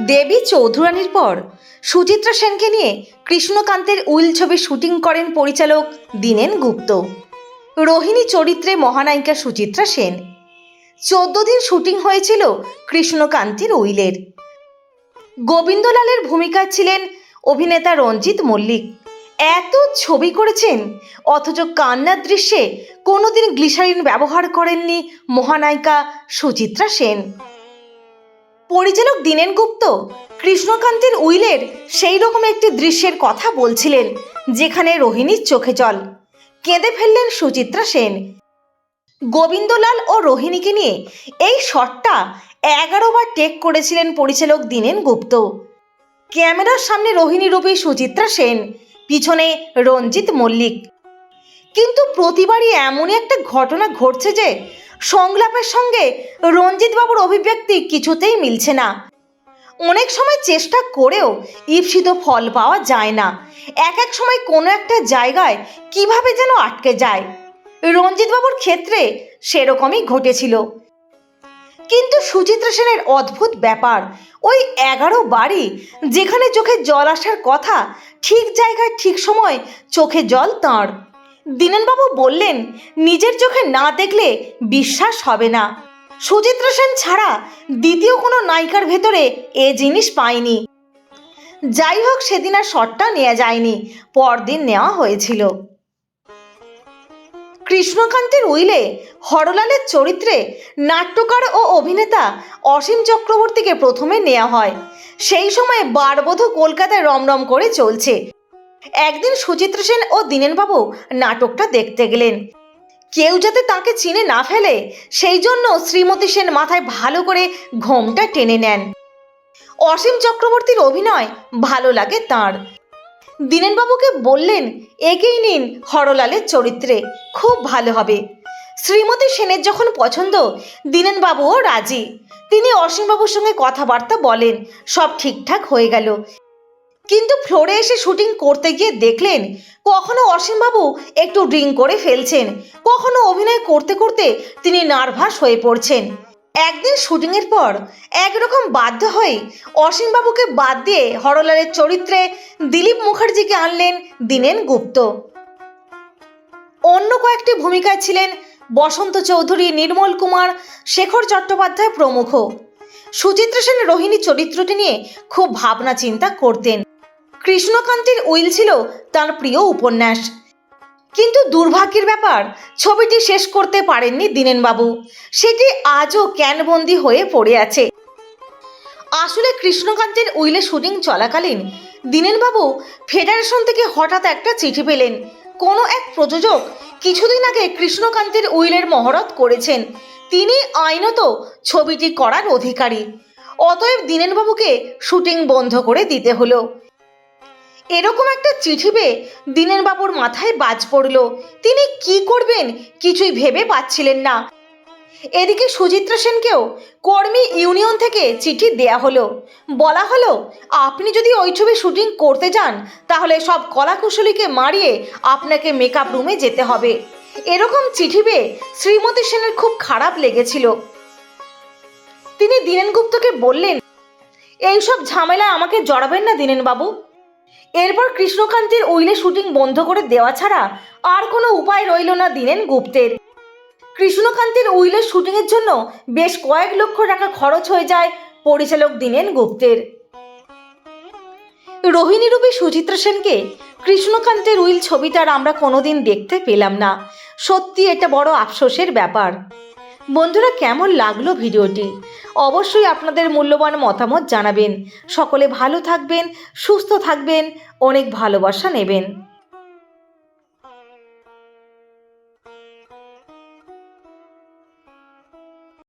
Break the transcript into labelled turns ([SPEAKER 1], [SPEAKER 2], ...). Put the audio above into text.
[SPEAKER 1] দেবী চৌধুরানীর পর সুচিত্রা সেনকে নিয়ে কৃষ্ণকান্তের উইল ছবি শুটিং করেন পরিচালক দীনেন গুপ্ত। রোহিণী চরিত্রে মহানায়িকা সুচিত্রা সেন। চোদ্দ দিন শুটিং হয়েছিল কৃষ্ণকান্তের উইলের। গোবিন্দলালের ভূমিকায় ছিলেন অভিনেতা রঞ্জিত মল্লিক। এত ছবি করেছেন, অথচ কান্নার দৃশ্যে কোনোদিন গ্লিসারিন ব্যবহার করেননি মহানায়িকা সুচিত্রা সেন। পরিচালক দীনেন গুপ্ত কৃষ্ণকান্তের উইলের সেই রকম একটি দৃশ্যের কথা বলছিলেন, যেখানে রোহিণীর চোখে জল। কেঁদে ফেললেন সুচিত্রা সেন। গোবিন্দলাল ও রোহিণীকে নিয়ে এই শটটা এগারো বার টেক করেছিলেন পরিচালক দীনেন গুপ্ত। ক্যামেরার সামনে রোহিণী রূপী সুচিত্রা সেন, পিছনে রঞ্জিত মল্লিক। কিন্তু প্রতিবারই এমনই একটা ঘটনা ঘটছে যে সংলাপের সঙ্গে রঞ্জিত বাবুর অভিব্যক্তি কিছুতেই মিলছে না। অনেক সময় চেষ্টা করেও ঈপ্সিত ফল পাওয়া যায় না। এক এক সময় কোনো একটা জায়গায় কীভাবে যেন আটকে যায়। রঞ্জিত বাবুর ক্ষেত্রে সেরকমই ঘটেছিল। কিন্তু সুচিত্রা সেনের অদ্ভুত ব্যাপার, ওই এগারো বাড়ি যেখানে চোখে জল আসার কথা ঠিক জায়গায় ঠিক সময় চোখে জল তাঁর। দীনেনবাবু বললেন, নিজের চোখে না দেখলে বিশ্বাস হবে না। সুচিত্রা সেন ছাড়া দ্বিতীয় কোনো নায়িকার ভেতরে এ জিনিস পায়নি। যাই হোক, সেদিন আর শটটা নেওয়া যায়নি, পরদিন নেওয়া হয়েছিল। কৃষ্ণকান্তের উইলে হরলালের চরিত্রে নাট্যকার ও অভিনেতা অসীম চক্রবর্তীকে প্রথমে নেওয়া হয়। সেই সময় বারবধূ কলকাতায় রমরম করে চলছে। একদিন সুচিত্রা সেন ও দীনেনবাবু নাটকটা দেখতে গেলেন। কেউ যাতে তাকে চিনে না ফেলে, সেই জন্য শ্রীমতী সেন মাথায় ভালো করে ঘোমটা টেনে নেন। অসীম চক্রবর্তীর অভিনয় ভালো লাগে তাঁর। দীনেনবাবুকে বললেন, এগিয়ে নিন হরলালের চরিত্রে, খুব ভালো হবে। শ্রীমতী সেনের যখন পছন্দ, দীনেনবাবুও রাজি। তিনি অসীমবাবুর সঙ্গে কথাবার্তা বলেন, সব ঠিকঠাক হয়ে গেল। কিন্তু ফ্লোরে এসে শুটিং করতে গিয়ে দেখলেন, কখনো অসীমবাবু একটু ড্রিঙ্ক করে ফেলছেন, কখনো অভিনয় করতে করতে তিনি নার্ভাস হয়ে পড়ছেন। একদিন শুটিংয়ের পর একরকম বাধ্য হয়ে অসীমবাবুকে বাদ দিয়ে হরলালের চরিত্রে দিলীপ মুখার্জিকে আনলেন দিনেন গুপ্ত। অন্য কয়েকটি ভূমিকায় ছিলেন বসন্ত চৌধুরী, নির্মল কুমার, শেখর চট্টোপাধ্যায় প্রমুখ। সুচিত্রা সেন রোহিণী চরিত্রটি নিয়ে খুব ভাবনা চিন্তা করতেন। কৃষ্ণকান্তের উইল ছিল তার প্রিয় উপন্যাস। কিন্তু দুর্ভাগ্যের ব্যাপার, ছবিটি শেষ করতে পারেননি দীনেনবাবু। সেটি আজও ক্যানবন্দি হয়ে পড়ে আছে। আসলে কৃষ্ণকান্তের উইলে শুটিং চলাকালীন, দীনেনবাবু ফেডারেশন থেকে হঠাৎ একটা চিঠি পেলেন। কোনো এক প্রযোজক কিছুদিন আগে কৃষ্ণকান্তের উইলের মহরত করেছেন। তিনি আইনত ছবিটি করার অধিকারী। অতএব দীনেনবাবুকে শুটিং বন্ধ করে দিতে হলো। এরকম একটা চিঠি পেয়ে দীনেনবাবুর মাথায় বাজ পড়ল। তিনি কি করবেন কিছুই ভেবে পাচ্ছিলেন না। এদিকে সুচিত্রা সেনকেও কর্মী ইউনিয়ন থেকে চিঠি দেয়া হলো। বলা হলো, আপনি যদি ওই ছবি শুটিং করতে যান, তাহলে সব কলাকুশলীকে মারিয়ে আপনাকে মেকআপ রুমে যেতে হবে। এরকম চিঠি পেয়ে শ্রীমতী সেনের খুব খারাপ লেগেছিল। তিনি দীনেন গুপ্তকে বললেন, এইসব ঝামেলায় আমাকে জড়াবেন না দীনেন বাবু। এরপর কৃষ্ণকান্তের উইলে শুটিং বন্ধ করে দেওয়া ছাড়া আর কোনো উপায় রইল না দীনেন গুপ্তের। কৃষ্ণকান্তের উইলের শুটিংয়ের জন্য বেশ কয়েক লক্ষ টাকা খরচ হয়ে যায় পরিচালক দিনেন গুপ্তের। রোহিণীরূপী সুচিত্রা সেনকে কৃষ্ণকান্তের উইল ছবিটার আমরা কোনোদিন দেখতে পেলাম না। সত্যি এটা বড় আফসোসের ব্যাপার। বন্ধুরা, কেমন লাগল ভিডিওটি? অবশ্যই আপনাদের মূল্যবান মতামত জানাবেন। সকলে ভালো থাকবেন সুস্থ থাকবেন অনেক ভালোবাসা নেবেন।